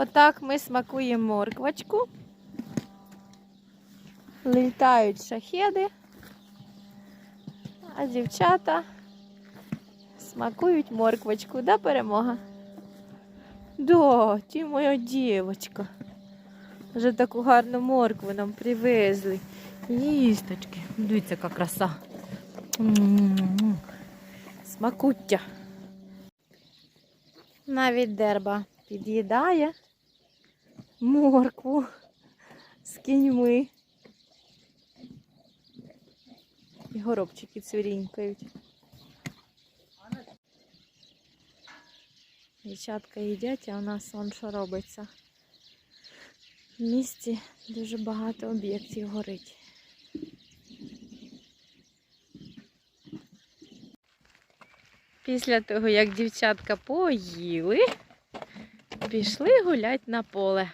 Отак ми смакуємо морквочку. Літають шахеди, а дівчата смакують морквочку, да, перемога? Да, ти моя дівчинка. Вже таку гарну моркву нам привезли. Їсточки. Дивіться, яка краса. Смакуття. Навіть дерба під'їдає моркву з кіньми. І горобчики цвірінькають. Дівчатка їдять, а у нас вон що робиться. В місті дуже багато об'єктів горить. Після того, як дівчатка поїли, пішли гулять на поле.